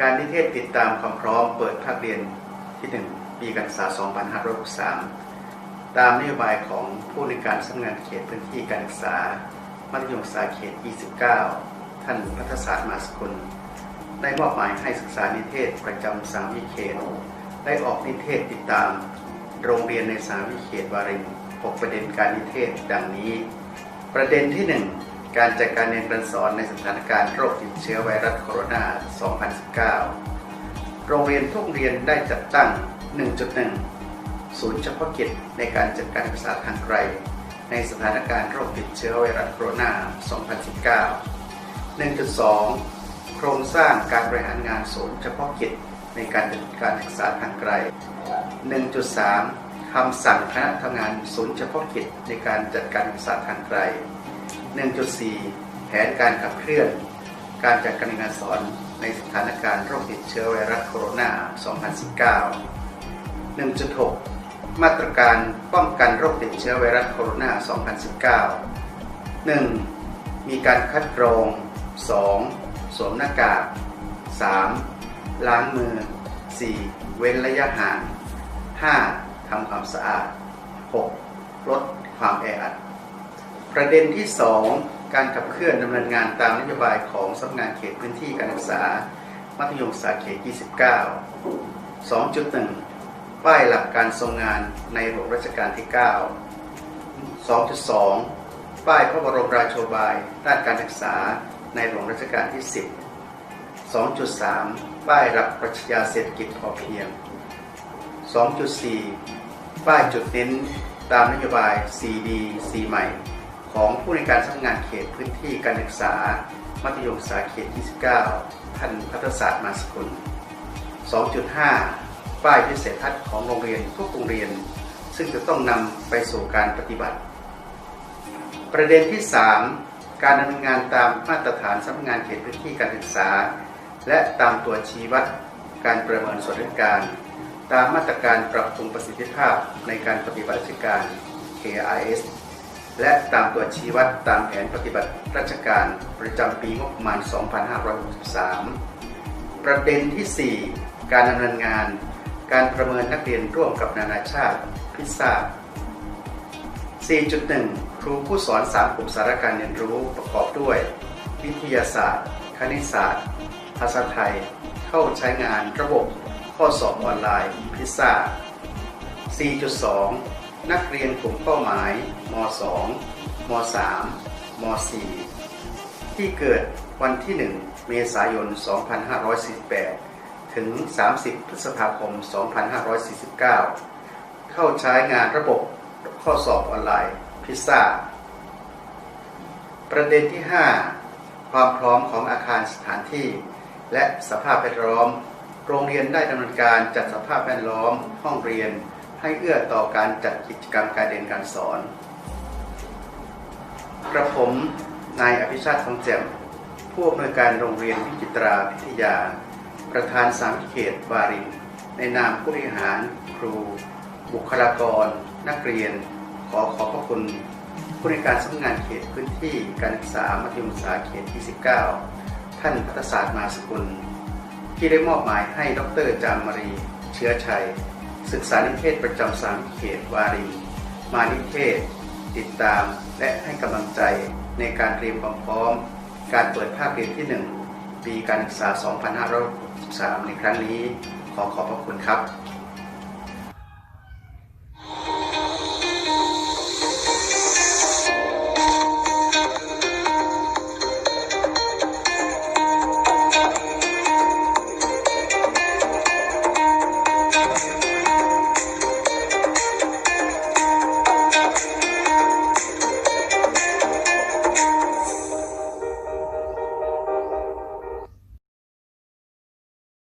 การนิเทศติดตามความพร้อมเปิดภาคเรียนที่ 1 ปีการศึกษา 2563 ตามนโยบายของผู้ในการสำนักงานเขตพื้นที่การศึกษา มัธยมศึกษาเขต 29 ท่านพัฒศาสตร์มาสกุล ได้มอบหมายให้ศึกษานิเทศประจำสามวิเขต ได้ออกนิเทศติดตาม โรงเรียนในสามวิเขตวาริน6ประเด็นการนิเทศดังนี้ ประเด็นที่ 1 การจัดการเรียนการสอนในสถานการณ์โรคติดเชื้อไวรัสโคโรนา 2019 โรงเรียนทุกโรงเรียนได้จัดตั้ง 1.1 ศูนย์เฉพาะกิจในการจัดการศึกษาทางไกล ในสถานการณ์โรคติดเชื้อไวรัสโคโรนา 2019 1.2 โครงสร้างการบริหารงานศูนย์เฉพาะกิจในการจัดการศึกษาทางไกล 1.3 คำสั่งคณะทำงานศูนย์เฉพาะกิจในการจัดการศึกษาทางไกล 1.4 แผนการขับเคลื่อน การจัดการเรียนการสอนในสถานการณ์โรคติดเชื้อไวรัสโคโรนา 2019 1.6 มาตรการป้องกันโรคติดเชื้อไวรัสโคโรนา 2019 1. มีการคัดกรอง 2. สวมหน้ากาก 3. ล้างมือ 4. เว้นระยะห่าง 5. ทำความสะอาด 6. ลดความแออัด ประเด็นที่ 2 การขับเคลื่อนดำเนินงานตามนโยบายของสำนักงานเขตพื้นที่การศึกษา มัธยมศึกษาเขต 29 2.1 ป้ายหลักการทรงงานในหลวงรัชกาลที่ 9 2.2 ป้ายพระบรมราโชบายด้านการศึกษาในหลวงรัชกาลที่ 10 2.3 ป้ายหลักปรัชญาเศรษฐกิจพอเพียง 2.4 ป้ายจุดเน้นตามนโยบาย CD C ใหม่ ของผู้ในการสำนักงานเขตพื้นที่การศึกษา มัธยมศึกษาเขต 29 ท่านพัฒศาสตร์มาสกุล 2.5 ป้ายพิเศษทัศน์ของโรงเรียนทุกโรงเรียน ซึ่งจะต้องนำไปสู่การปฏิบัติ ประเด็นที่ 3 การดำเนินงานตามมาตรฐานสำนักงานเขตพื้นที่การศึกษา และตามตัวชี้วัดการประเมินส่วนราชการ ตามมาตรการปรับปรุงประสิทธิภาพในการปฏิบัติราชการ KIS และตามตัวชี้วัดตามแผนปฏิบัติราชการประจำปีงบประมาณ 2563 ประเด็นที่ 4 การดำเนินงาน การประเมินนักเรียนร่วมกับนานาชาติพิซซ่า4.1 ครูผู้สอน3กลุ่มสาระการเรียนรู้ประกอบด้วย วิทยาศาสตร์ คณิตศาสตร์ ภาษาไทย เข้าใช้งานระบบ ข้อสอบออนไลน์พิซซ่า4.2 นักเรียนกลุ่มเป้าหมายม 2 ม 3 ม 4 ที่เกิดวันที่ 1 เมษายน 2548 ถึง 30 พฤษภาคม 2549 เข้าใช้งานระบบข้อสอบออนไลน์พิซซ่า ประเด็นที่ 5 ความพร้อมของอาคารสถานที่ และสภาพแวดล้อม โรงเรียนได้ดำเนินการจัดสภาพแวดล้อมห้องเรียน ให้เอื้อต่อการจัดกิจกรรมการเรียนการสอน กระผมนายอภิชาติทองแจ่มผู้อำนวยการโรงเรียนวิจิตราพิทยา ประธานสามเขตวารินในนามผู้บริหาร ครู บุคลากร นักเรียน ขอขอบพระคุณผู้ในการสำนักงานเขตพื้นที่การศึกษามัธยมศึกษาเขตที่19 ท่านพัฒศาสตร์มาสกุล ที่ได้มอบหมายให้ดรจามรี เชื้อชัย ศึกษานิเทศประจำสามเขตวารี มานิเทศ ติดตามและให้กำลังใจในการเตรียมความพร้อม การเปิดภาคเรียนที่ 1 ปีการศึกษา 2563 ในครั้งนี้ขอขอบพระคุณครับ